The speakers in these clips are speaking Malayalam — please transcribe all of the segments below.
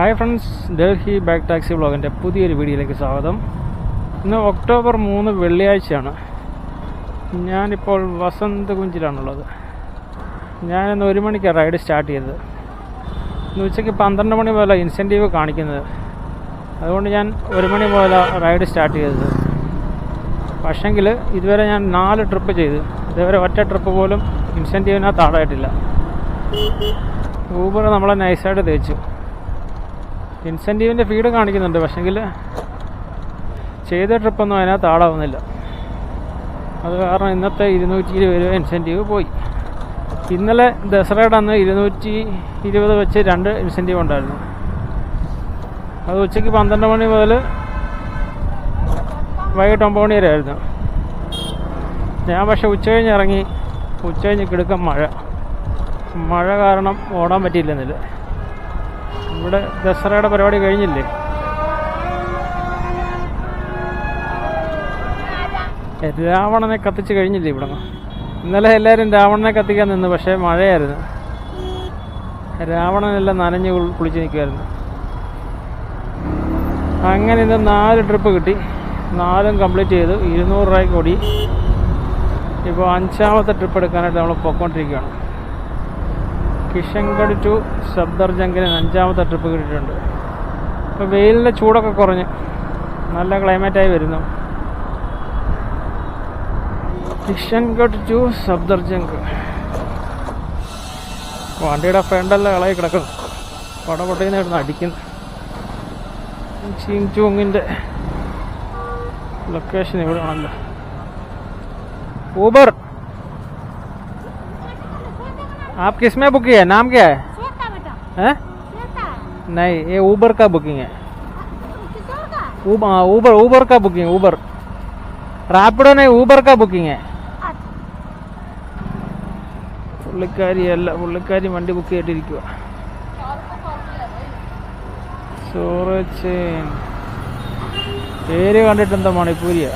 Hi friends Delhi back taxi വ്ളോഗിന്റെ പുതിയൊരു വീഡിയോയിലേക്ക് സ്വാഗതം. ഇന്ന് ഒക്ടോബർ മൂന്ന് വെള്ളിയാഴ്ചയാണ്. ഞാനിപ്പോൾ വസന്ത് കുഞ്ചിലാണുള്ളത് ഞാനിന്ന് ഒരു മണിക്കാണ് റൈഡ് സ്റ്റാർട്ട് ചെയ്തത്. ഇന്ന് ഉച്ചയ്ക്ക് പന്ത്രണ്ട് മണി മുതല ഇൻസെന്റീവ് കാണിക്കുന്നത്. അതുകൊണ്ട് ഞാൻ ഒരു മണി മുതല റൈഡ് സ്റ്റാർട്ട് ചെയ്തത്. പക്ഷെങ്കിൽ ഇതുവരെ ഞാൻ നാല് ട്രിപ്പ് ചെയ്തു. ഇതുവരെ ഒറ്റ ട്രിപ്പ് പോലും ഇൻസെന്റീവിനകത്ത് ആടായിട്ടില്ല ഊബർ നമ്മളെ നൈസായിട്ട് തേച്ചു. ഇൻസെന്റീവിന്റെ ഫീഡ് കാണിക്കുന്നുണ്ട്. പക്ഷെങ്കിൽ ചെയ്ത ട്രിപ്പൊന്നും അതിനകത്ത് ആളാവുന്നില്ല. അത് കാരണം ഇന്നത്തെ ഇരുന്നൂറ്റി ഇരുപത് രൂപ ഇൻസെന്റീവ് പോയി. ഇന്നലെ ദസറയുടെ അന്ന് ഇരുന്നൂറ്റി ഇരുപത് വെച്ച് രണ്ട് ഇൻസെന്റീവ് ഉണ്ടായിരുന്നു. അത് ഉച്ചയ്ക്ക് പന്ത്രണ്ട് മണി മുതൽ വൈകിട്ട് ഒമ്പത് മണി വരെ ആയിരുന്നു. ഞാൻ പക്ഷെ ഉച്ച കഴിഞ്ഞ് ഇറങ്ങി. ഉച്ച കഴിഞ്ഞ് കിടക്കം മഴ. മഴ കാരണം ഓടാൻ പറ്റിയില്ലെന്നില്ല ഇവിടെ ദസറയുടെ പരിപാടി കഴിഞ്ഞില്ലേ? രാവണനെ കത്തിച്ച് കഴിഞ്ഞില്ലേ ഇവിടെ ഇന്നലെ എല്ലാവരും രാവണനെ കത്തിക്കാൻ നിന്നു പക്ഷേ മഴയായിരുന്നു. രാവണനെല്ലാം നനഞ്ഞ് കുളിച്ച് നിൽക്കുമായിരുന്നു അങ്ങനെ ഇന്ന് നാല് ട്രിപ്പ് കിട്ടി. നാലും കംപ്ലീറ്റ് ചെയ്തു. ഇരുന്നൂറ് രൂപയ്ക്ക് ഓടി. ഇപ്പോൾ അഞ്ചാമത്തെ ട്രിപ്പ് എടുക്കാനായിട്ട് നമ്മൾ പൊയ്ക്കൊണ്ടിരിക്കുകയാണ്. കിഷൻഗഡ് ടു സബ്ദർ ജംഗിന് അഞ്ചാമത്തെ ട്രിപ്പ് കിട്ടിയിട്ടുണ്ട്. അപ്പോൾ വെയിലിന്റെ ചൂടൊക്കെ കുറഞ്ഞ് നല്ല ക്ലൈമറ്റായി വരുന്നു. കിഷൻഗഡ് ടു സബ്ദർ ജംഗ് വണ്ടിയുടെ ഫ്രണ്ടെല്ലാം ഇളകി കിടക്കുന്നു. പടപൊട്ടയിൽ നിന്ന് അടിക്കുന്നു. ചിങ്ചൂങ്ങിന്റെ ലൊക്കേഷൻ ഇവിടെ ആണല്ലോ ഊബർ. आप किस में बुक किया है नाम क्या है श्वेता बेटा हैं? श्वेता नहीं ये ऊबर का बुकिंग है किशोर का ऊब- हाँ, ऊबर ऊबर का बुकिंग ऊबर റാപ്പിഡോ नहीं ഊബർ का बुकिंग है പുള്ളിക്കാരി അല്ല പുള്ളിക്കാരി വണ്ടി ബുക്ക് ചെയ്തിട്ടിരിക്കുക സൂറച്ചേൻ പേര് കണ്ടിട്ട് എന്താ മണിപ്പൂരിയാ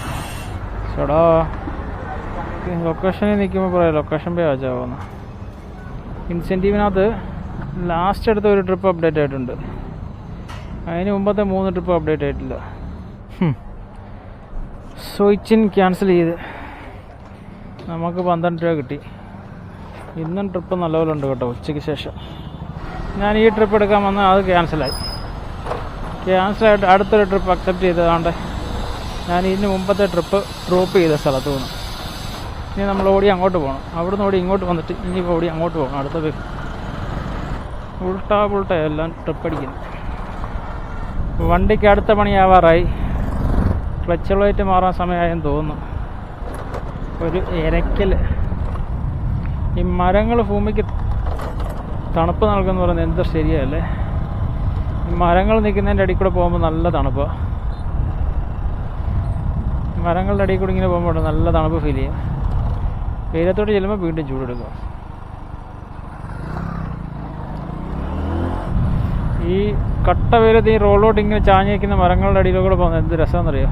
ചേടാ ലൊക്കേഷനിൽ നിൽക്കുമ്പോൾ പറയാം ലൊക്കേഷൻ പേ ആച്ചാവുന്ന ഇൻസെന്റീവിനകത്ത് ലാസ്റ്റ് അടുത്ത ഒരു ട്രിപ്പ് അപ്ഡേറ്റ് ആയിട്ടുണ്ട്. അതിന് മുമ്പത്തെ മൂന്ന് ട്രിപ്പ് അപ്ഡേറ്റ് ആയിട്ടില്ല. സ്വിച്ചിൻ ക്യാൻസൽ ചെയ്ത് നമുക്ക് പന്ത്രണ്ട് രൂപ കിട്ടി. ഇന്നും ട്രിപ്പ് നല്ലപോലെ ഉണ്ട് കേട്ടോ ഉച്ചയ്ക്ക് ശേഷം. ഞാൻ ഈ ട്രിപ്പ് എടുക്കാൻ വന്ന അത് ക്യാൻസലായി ക്യാൻസലായിട്ട് അടുത്തൊരു ട്രിപ്പ് അക്സെപ്റ്റ് ചെയ്തതാണ്ട് ഞാൻ ഇതിന് മുമ്പത്തെ ട്രിപ്പ് ഡ്രോപ്പ് ചെയ്ത സ്ഥലത്ത് നിന്ന്. ഇനി നമ്മൾ ഓടി അങ്ങോട്ട് പോകണം അവിടുന്ന് ഓടി ഇങ്ങോട്ട് വന്നിട്ട് ഇനി ഓടി അങ്ങോട്ട് പോകണം അടുത്ത പേര് ഉൾട്ടാ പുൾട്ട എല്ലാം ട്രിപ്പ് അടിക്കുന്നു. വണ്ടിക്ക് അടുത്ത പണിയാവാറായി. ക്ലച്ച് ലൈറ്റ് മാറാൻ സമയമായെന്ന് തോന്നുന്നു. ഒരു ഇരക്കൽ ഈ മരങ്ങൾ ഭൂമിക്ക് തണുപ്പ് നൽകുമെന്ന് പറയുന്നത് എന്ത് ശരിയല്ലേ? ഈ മരങ്ങൾ നിൽക്കുന്നതിന്റെ അടി കൂടെ പോകുമ്പോൾ നല്ല തണുപ്പാണ് മരങ്ങളുടെ അടിയിൽ കൂടി ഇങ്ങനെ പോകുമ്പോൾ നല്ല തണുപ്പ് ഫീൽ ചെയ്യും. വെയിലത്തോട്ട് ചെല്ലുമ്പോൾ വീണ്ടും ചൂടെടുക്കുക ഈ കട്ട വെയിലത്ത് ഈ റോഡിലോട്ട് ഇങ്ങനെ ചാഞ്ഞ് നിൽക്കുന്ന മരങ്ങളുടെ അടിയിലൂടെ പോകുന്നത് എന്ത് രസമെന്നറിയോ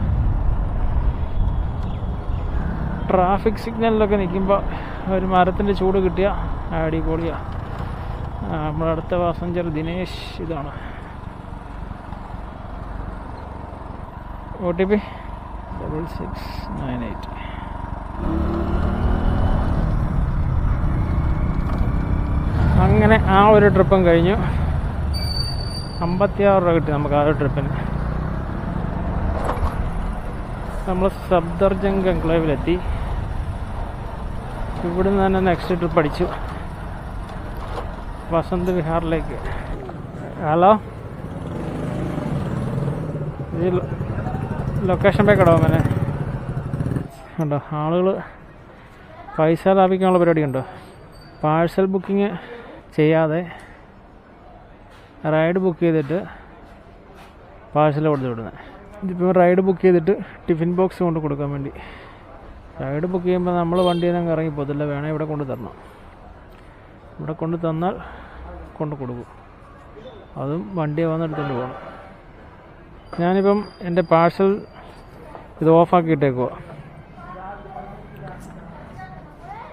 ട്രാഫിക് സിഗ്നലിലൊക്കെ നിൽക്കുമ്പോൾ ഒരു മരത്തിന്റെ ചൂട് കിട്ടിയ അടിപൊളിയാ. ആ, നമ്മുടെ അടുത്ത പാസഞ്ചർ ദിനേശ് ഇതാണ്. O T P double six nine eight അങ്ങനെ ആ ഒരു ട്രിപ്പും കഴിഞ്ഞു. അമ്പത്തിയാറ് രൂപ കിട്ടി നമുക്ക് ആ ഒരു ട്രിപ്പിന് നമ്മൾ സബ്ദർജംഗ് എൻക്ലേവിലെത്തി ഇവിടുന്ന് തന്നെ നെക്സ്റ്റ് ട്രിപ്പ് അടിച്ചു. വസന്ത് വിഹാറിലേക്ക്. ഹലോ? ഈ ലൊക്കേഷൻ പേ കടോ അങ്ങനെ ഉണ്ടോ ആളുകൾ പൈസ ലാഭിക്കാനുള്ള പരിപാടി ഉണ്ടോ പാഴ്സൽ ബുക്കിംഗ് ചെയ്യാതെ റൈഡ് ബുക്ക് ചെയ്തിട്ട് പാഴ്സൽ കൊടുത്ത് വിടുന്നത് ഇതിപ്പോൾ റൈഡ് ബുക്ക് ചെയ്തിട്ട് ടിഫിൻ ബോക്സ് കൊണ്ട് കൊടുക്കാൻ വേണ്ടി. റൈഡ് ബുക്ക് ചെയ്യുമ്പോൾ നമ്മൾ വണ്ടിയിൽ നിന്ന് ഇറങ്ങി പോകത്തില്ല. വേണേൽ ഇവിടെ കൊണ്ട് തരണം. ഇവിടെ കൊണ്ട് തന്നാൽ കൊണ്ട് കൊടുക്കും. അതും വണ്ടി വന്നെടുത്തുകൊണ്ട് പോകണം ഞാനിപ്പം എന്റെ പാഴ്സൽ ഇത് ഓഫാക്കിയിട്ടേക്കുവാ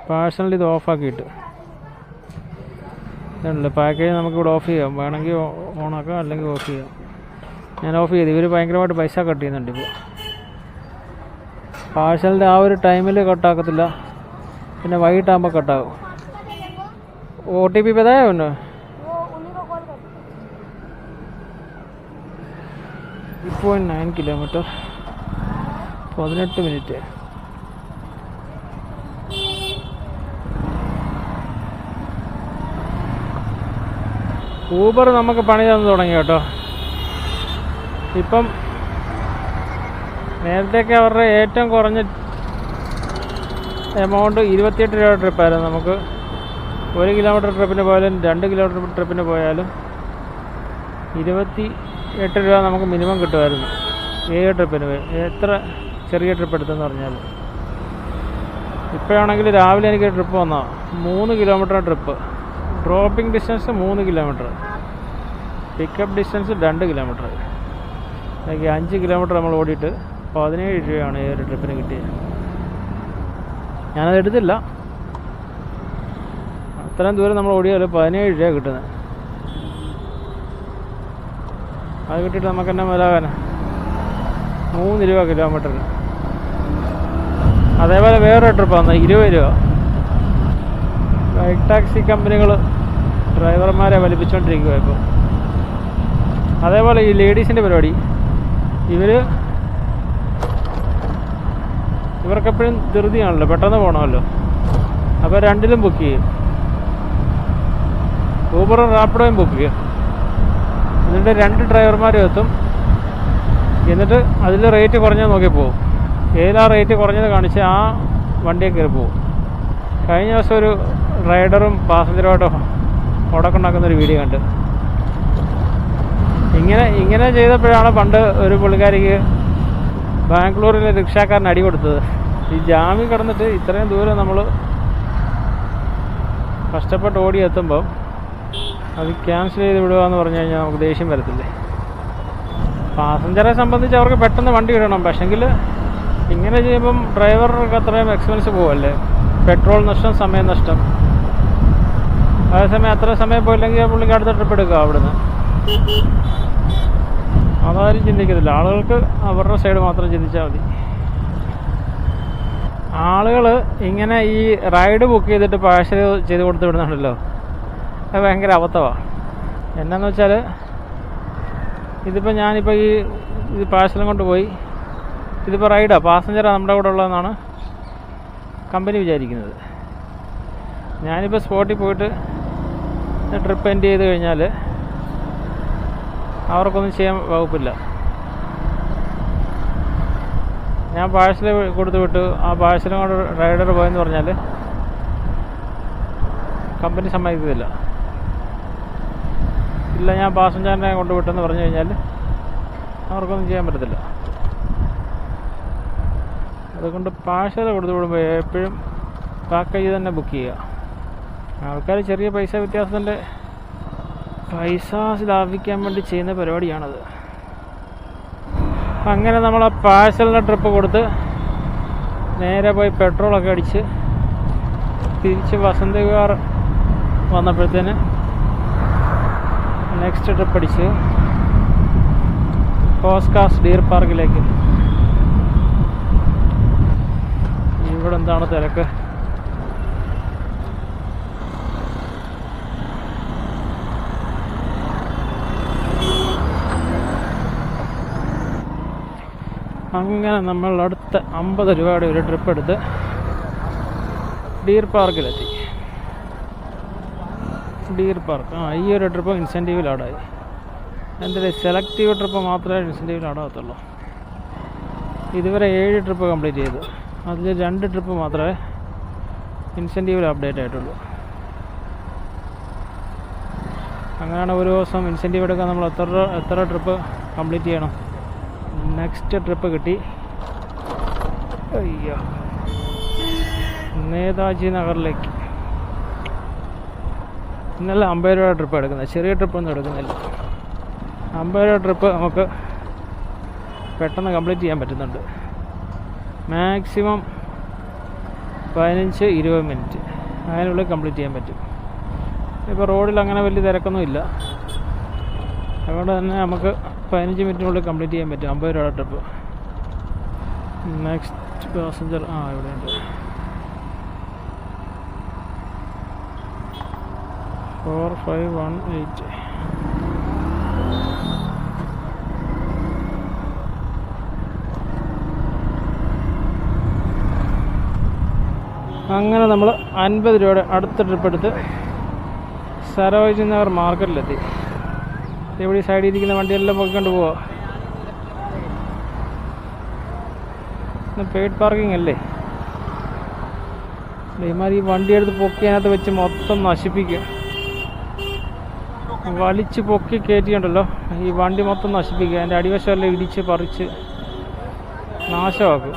പാഴ്സൽ ഇത് ഓഫാക്കിയിട്ട് ഇതുണ്ടല്ലോ പാക്കേജ് നമുക്കിവിടെ ഓഫ് ചെയ്യാം. വേണമെങ്കിൽ ഓണാക്കാം അല്ലെങ്കിൽ ഓഫ് ചെയ്യാം. ഞാൻ ഓഫ് ചെയ്തു. ഇവർ ഭയങ്കരമായിട്ട് പൈസ കട്ട് ചെയ്യുന്നുണ്ട് ഇപ്പോൾ പാഴ്സലിന്റെ ആ ഒരു ടൈമിൽ കട്ടാക്കത്തില്ല പിന്നെ വൈകിട്ടാകുമ്പോൾ കട്ടാകും ഒ ടി പി പേതായോ ഒന്ന് ത്രീ നയൻ കിലോമീറ്റർ പതിനെട്ട് മിനിറ്റ് ഊബർ നമുക്ക് പണി തന്നു തുടങ്ങി കേട്ടോ. ഇപ്പം നേരത്തെയൊക്കെ അവരുടെ ഏറ്റവും കുറഞ്ഞ എമൗണ്ട് ഇരുപത്തിയെട്ട് രൂപ ട്രിപ്പായിരുന്നു നമുക്ക്. ഒരു കിലോമീറ്റർ ട്രിപ്പിന് പോയാലും രണ്ട് കിലോമീറ്റർ ട്രിപ്പിന് പോയാലും ഇരുപത്തി എട്ട് രൂപ നമുക്ക് മിനിമം കിട്ടുമായിരുന്നു. ഏഴ് ട്രിപ്പിന് എത്ര ചെറിയ ട്രിപ്പ് എടുത്തെന്ന് പറഞ്ഞാൽ ഇപ്പോഴാണെങ്കിൽ രാവിലെ എനിക്ക് ട്രിപ്പ് വന്നാൽ മൂന്ന് കിലോമീറ്റർ ട്രിപ്പ് ഡ്രോപ്പിംഗ് ഡിസ്റ്റൻസ് മൂന്ന് കിലോമീറ്റർ പിക്കപ്പ് ഡിസ്റ്റൻസ് രണ്ട് കിലോമീറ്റർ എനിക്ക് അഞ്ച് കിലോമീറ്റർ നമ്മൾ ഓടിയിട്ട് പതിനേഴ് രൂപയാണ് ഈ ഒരു ട്രിപ്പിന് കിട്ടിയത്. ഞാനത് എടുത്തില്ല. അത്രയും ദൂരം നമ്മൾ ഓടിയാൽ പതിനേഴ് രൂപ കിട്ടുന്നത്. അത് കിട്ടിയിട്ട് നമുക്ക് തന്നെ മുതലാകാനാ? മൂന്ന് രൂപ കിലോമീറ്ററിന് അതേപോലെ വേറൊരു ട്രിപ്പ് വന്നത് ഇരുപത് രൂപ. ബൈക്ക് ടാക്സി കമ്പനികൾ ഡ്രൈവർമാരെ വലിപ്പിച്ചുകൊണ്ടിരിക്കുക ഇപ്പോൾ അതേപോലെ ഈ ലേഡീസിന്റെ പരിപാടി. ഇവർ ഇവർക്കെപ്പോഴും ധൃതിയാണല്ലോ പെട്ടെന്ന് പോകണമല്ലോ അപ്പോൾ രണ്ടിലും ബുക്ക് ചെയ്യും. ഊബറും റാപ്പിഡോയും ബുക്ക് ചെയ്യും. എന്നിട്ട് രണ്ട് ഡ്രൈവർമാരും എത്തും. എന്നിട്ട് അതിൽ റേറ്റ് കുറഞ്ഞത് നോക്കി പോകും ഏതാ റേറ്റ് കുറഞ്ഞത് കാണിച്ച് ആ വണ്ടിയെ കയറി പോകും കഴിഞ്ഞ ദിവസം ഒരു റൈഡറും പാസഞ്ചറുമായിട്ട് ഉടക്കുണ്ടാക്കുന്ന ഒരു വീഡിയോ കണ്ട്. ഇങ്ങനെ ഇങ്ങനെ ചെയ്തപ്പോഴാണ് പണ്ട് ഒരു പുള്ളിക്കാരിക്ക് ബാംഗ്ലൂരിലെ റിക്ഷാക്കാരൻ അടി കൊടുത്തത്. ഈ ജാമ്യം കിടന്നിട്ട് ഇത്രയും ദൂരം നമ്മൾ കഷ്ടപ്പെട്ട് ഓടി എത്തുമ്പോൾ അത് ക്യാൻസൽ ചെയ്ത് വിടുക എന്ന് പറഞ്ഞു കഴിഞ്ഞാൽ നമുക്ക് ദേഷ്യം വരത്തില്ലേ? പാസഞ്ചറെ സംബന്ധിച്ച് അവർക്ക് പെട്ടെന്ന് വണ്ടി ഇടണം പക്ഷെങ്കിൽ ഇങ്ങനെ ചെയ്യുമ്പം ഡ്രൈവർക്ക് അത്രയും എക്സ്പെൻസ് പോവല്ലേ? പെട്രോൾ നഷ്ടം സമയം നഷ്ടം. അതേസമയം അത്ര സമയം പോയില്ലെങ്കിൽ പുള്ളിക്ക് അടുത്ത ട്രിപ്പ് എടുക്കുക അവിടുന്ന്. അതാരും ചിന്തിക്കത്തില്ല. ആളുകൾക്ക് അവരുടെ സൈഡ് മാത്രം ചിന്തിച്ചാൽ മതി. ആളുകൾ ഇങ്ങനെ ഈ റൈഡ് ബുക്ക് ചെയ്തിട്ട് പാഴ്സൽ ചെയ്ത് കൊടുത്ത് വിടുന്നുണ്ടല്ലോ അത് ഭയങ്കര അബദ്ധമാണ് എന്നാന്ന് വെച്ചാൽ ഇതിപ്പോൾ ഞാനിപ്പോൾ ഈ ഇത് പാഴ്സലും കൊണ്ട് പോയി. ഇതിപ്പോൾ റൈഡാണ് പാസഞ്ചറാണ് നമ്മുടെ കൂടെ ഉള്ളതെന്നാണ് കമ്പനി വിചാരിക്കുന്നത്. ഞാനിപ്പോൾ സ്പോട്ടിൽ പോയിട്ട് ട്രിപ്പ് എൻഡ് ചെയ്ത് കഴിഞ്ഞാൽ അവർക്കൊന്നും ചെയ്യാൻ വകുപ്പില്ല. ഞാൻ പാഴ്സൽ കൊടുത്ത് വിട്ടു. ആ പാഴ്സലും കൂടെ റൈഡർ പോയെന്ന് പറഞ്ഞാൽ കമ്പനി സമ്മതിക്കത്തില്ല. ഇല്ല ഞാൻ പാസഞ്ചറിനെ കൊണ്ടുവിട്ടെന്ന് പറഞ്ഞു കഴിഞ്ഞാൽ അവർക്കൊന്നും ചെയ്യാൻ പറ്റത്തില്ല. അതുകൊണ്ട് പാഴ്സൽ കൊടുത്തു വിടുമ്പോൾ എപ്പോഴും പാക്കേജ് തന്നെ ബുക്ക് ചെയ്യുക. ആൾക്കാർ ചെറിയ പൈസ വ്യത്യാസത്തിന്റെ പൈസ ലാഭിക്കാൻ വേണ്ടി ചെയ്യുന്ന പരിപാടിയാണത്. അങ്ങനെ നമ്മൾ ആ പാഴ്സലിന്റെ ട്രിപ്പ് കൊടുത്ത് നേരെ പോയി പെട്രോളൊക്കെ അടിച്ച് തിരിച്ച് വസന്ത വിഹാർ വന്നപ്പോഴത്തേന് നെക്സ്റ്റ് ട്രിപ്പ് അടിച്ച് കോസ്കാസ് ഡീർ പാർക്കിലേക്ക്. ഇവിടെ എന്താണ് തിരക്ക്? അങ്ങനെ നമ്മൾ അടുത്ത അമ്പത് രൂപയുടെ ഒരു ട്രിപ്പ് എടുത്ത് ഡീർ പാർക്കിലെത്തി ഡീർ പാർക്ക് ആ ഈ ഒരു ട്രിപ്പ് ഇൻസെന്റീവിൽ ആടായി. എന്റെ സെലക്റ്റീവ് ട്രിപ്പ് മാത്രമേ ഇൻസെന്റീവിൽ ആടാകത്തുള്ളൂ. ഇതുവരെ ഏഴ് ട്രിപ്പ് കംപ്ലീറ്റ് ചെയ്തു. അതിൽ രണ്ട് ട്രിപ്പ് മാത്രമേ ഇൻസെന്റീവിൽ അപ്ഡേറ്റ് ആയിട്ടുള്ളൂ. അങ്ങനെയാണ് ഒരു ദിവസം ഇൻസെന്റീവ് എടുക്കാൻ നമ്മൾ എത്ര എത്ര ട്രിപ്പ് കംപ്ലീറ്റ് ചെയ്യണം? നെക്സ്റ്റ് ട്രിപ്പ് കിട്ടി. അയ്യോ. നേതാജി നഗറിലേക്ക്. ഇന്നലെ അമ്പത് രൂപ ട്രിപ്പ് എടുക്കുന്നത്. ചെറിയ ട്രിപ്പൊന്നും എടുക്കുന്നില്ല. അമ്പത് രൂപ ട്രിപ്പ് നമുക്ക് പെട്ടെന്ന് കംപ്ലീറ്റ് ചെയ്യാൻ പറ്റുന്നുണ്ട്. മാക്സിമം പതിനഞ്ച് ഇരുപത് മിനിറ്റ് അതിനുള്ളിൽ കംപ്ലീറ്റ് ചെയ്യാൻ പറ്റും. ഇപ്പോൾ റോഡിൽ അങ്ങനെ വലിയ തിരക്കൊന്നും ഇല്ല അതുകൊണ്ട് തന്നെ നമുക്ക് പതിനഞ്ച് മിനിറ്റിനുള്ളിൽ കംപ്ലീറ്റ് ചെയ്യാൻ പറ്റും. അമ്പത് രൂപയുടെ ട്രിപ്പ് നെക്സ്റ്റ് പാസഞ്ചർ ആ ഇവിടെ ഉണ്ട് ഫോർ ഫൈവ് വൺ എയ്റ്റ് അങ്ങനെ നമ്മൾ അൻപത് രൂപയുടെ അടുത്ത ട്രിപ്പ് എടുത്ത് സരോജി നഗർ മാർക്കറ്റിലെത്തി ഇവിടെ ഈ സൈഡിൽ ഇരിക്കുന്ന വണ്ടിയെല്ലാം പൊക്കിക്കൊണ്ട് പോവാ. പെയ്ഡ് പാർക്കിംഗ് അല്ലേ? ഇമാരി വണ്ടി എടുത്ത് പൊക്കി അതിനകത്ത് വെച്ച് മൊത്തം നശിപ്പിക്കും. വലിച്ച് പൊക്കി കയറ്റിയുണ്ടല്ലോ ഈ വണ്ടി മൊത്തം നശിപ്പിക്കുക അതിന്റെ അടിവശമെല്ലാം ഇടിച്ച് പറിച്ച് നാശമാക്കും.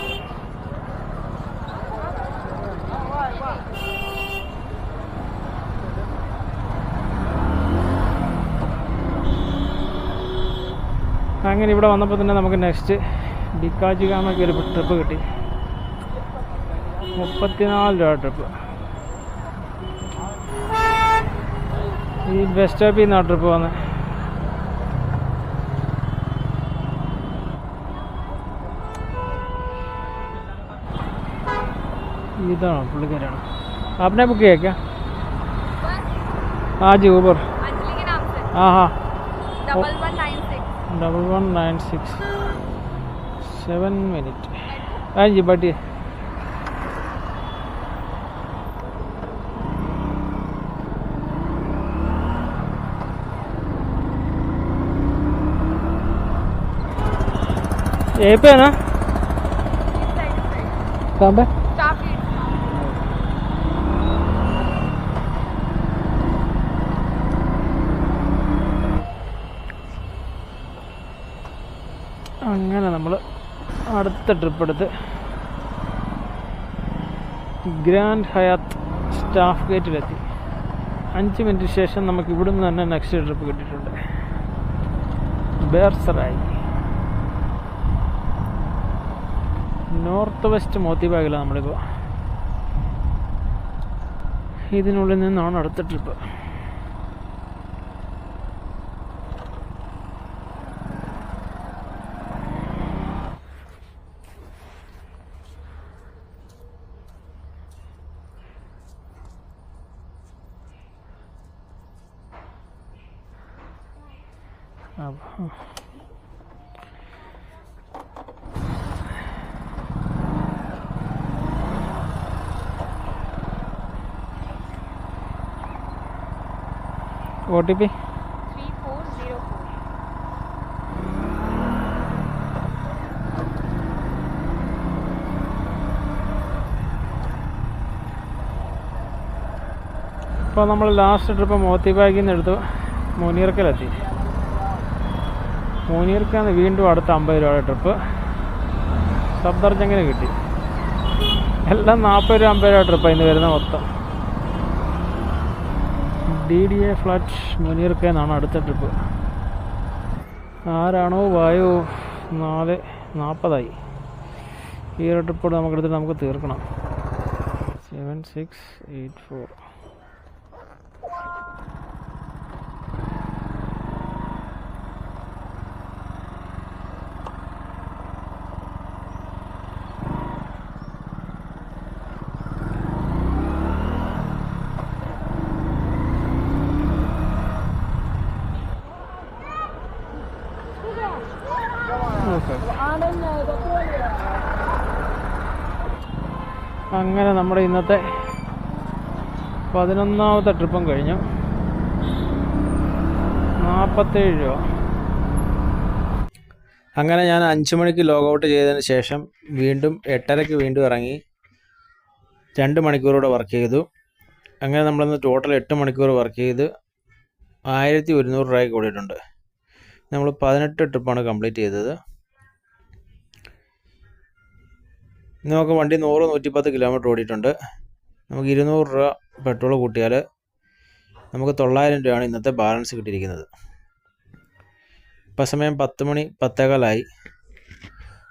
അങ്ങനെ ഇവിടെ വന്നപ്പോൾ തന്നെ നമുക്ക് നെക്സ്റ്റ് ഡിക്കാജി ഗാമയ്ക്ക് ഒരു ട്രിപ്പ് കിട്ടി മുപ്പത്തിനാല് രൂപ ട്രിപ്പ് ഈ ബസ് സ്റ്റോപ്പിൽ നിന്നാണ് ട്രിപ്പ് വന്നത് ഇതാണോ പുള്ളിക്കാരാണ് आपने बुक किया क्या हाँ जी ऊबर अंजलि के नाम से हाँ हाँ double one nine six double one nine six seven minute हाँ जी बैठिए यहीं पे है ना कहाँ पे അടുത്ത ട്രിപ്പ് എടുത്ത് ഗ്രാൻഡ് ഹയാത്ത് സ്റ്റാഫ് ഗേറ്റിലെത്തി അഞ്ച് മിനിറ്റ് ശേഷം നമുക്ക് ഇവിടുന്ന് തന്നെ നെക്സ്റ്റ് ട്രിപ്പ് കിട്ടിയിട്ടുണ്ട്. ബേർസറായി. നോർത്ത് വെസ്റ്റ് മോത്തിബാഗിലാണ് നമ്മളിപ്പോൾ ഇതിനുള്ളിൽ നിന്നാണ് അടുത്ത ട്രിപ്പ് ഒ ടി പി. ഇപ്പോൾ നമ്മൾ ലാസ്റ്റ് ട്രിപ്പ് മോത്തി ബാഗിൽ നിന്ന് എടുത്തു മുനീർക്കലെത്തി മുനീർക്കാന്ന് വീണ്ടും അടുത്ത അമ്പത് രൂപയുടെ ട്രിപ്പ് സബ്ദർജങ്ങിന് കിട്ടി. എല്ലാം നാൽപ്പത് രൂപ അമ്പത് രൂപ ട്രിപ്പ് ഇന്ന് വരുന്ന മൊത്തം. ഡി ഡി എ ഫ്ലാറ്റ് മുനീർക്കാന്നാണ് അടുത്ത ട്രിപ്പ് ആരാണോ വായു? നാല് നാൽപ്പതായി ഈ ഒരു ട്രിപ്പോട് നമുക്കെടുത്തിട്ട് നമുക്ക് തീർക്കണം. സെവൻ സിക്സ് എയ്റ്റ് ഫോർ അങ്ങനെ നമ്മുടെ ഇന്നത്തെ പതിനൊന്നാമത്തെ ട്രിപ്പും കഴിഞ്ഞു. നാൽപ്പത്തേഴ് രൂപ. അങ്ങനെ ഞാൻ അഞ്ച് മണിക്ക് ലോഗ് ഔട്ട് ചെയ്തതിന് ശേഷം വീണ്ടും എട്ടരയ്ക്ക് വീണ്ടും ഇറങ്ങി രണ്ട് മണിക്കൂറോടെ വർക്ക് ചെയ്തു. അങ്ങനെ നമ്മളിന്ന് ടോട്ടൽ എട്ട് മണിക്കൂർ വർക്ക് ചെയ്ത് ആയിരത്തി ഒരുന്നൂറ് രൂപയ്ക്ക് കൂടിയിട്ടുണ്ട്. നമ്മൾ പതിനെട്ട് ട്രിപ്പാണ് കംപ്ലീറ്റ് ചെയ്തത്. നമുക്ക് വണ്ടി നൂറ് നൂറ്റിപ്പത്ത് കിലോമീറ്റർ ഓടിയിട്ടുണ്ട്. നമുക്ക് ഇരുന്നൂറ് രൂപ പെട്രോൾ കൂട്ടിയാൽ നമുക്ക് തൊള്ളായിരം രൂപയാണ് ഇന്നത്തെ ബാലൻസ് കിട്ടിയിരിക്കുന്നത്. ഇപ്പം സമയം പത്ത് മണി പത്തേകാലായി.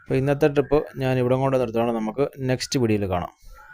അപ്പോൾ ഇന്നത്തെ ട്രിപ്പ് ഞാൻ ഇവിടെ കൊണ്ട് നിർത്തുകയാണ്. നമുക്ക് നെക്സ്റ്റ് വീഡിയോയിൽ കാണാം.